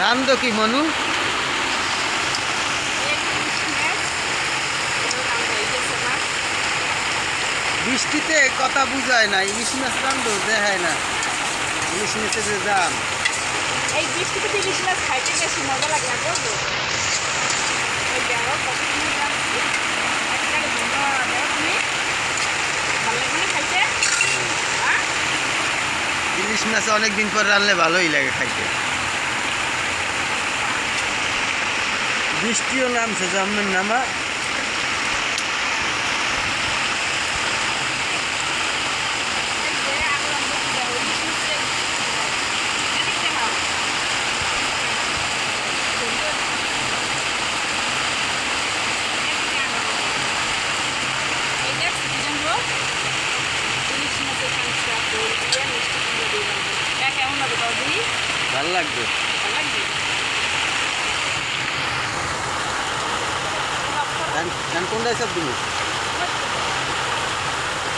রান্ধো কি মনু? বৃষ্টিতে কথা বুঝায় না ইলিশ মাছ রান্ধো দেখায় না। ইলিশ মাছের যে দাম। এই বৃষ্টিতে ইলিশ মাছ খাইতে বেশি মজা লাগে না বুঝলো ওই দেখো কত সুন্দর লাগছে একেবারে বন্ধ দেখো তুমি ভালো লাগবে না খাইতে। হ্যাঁ? ইলিশ মাছ অনেক দিন পর রানলে ভালোই লাগে খাইতে। বৃষ্টিও নামছে জন্মের নামা এই যে dan dan kunda sa binis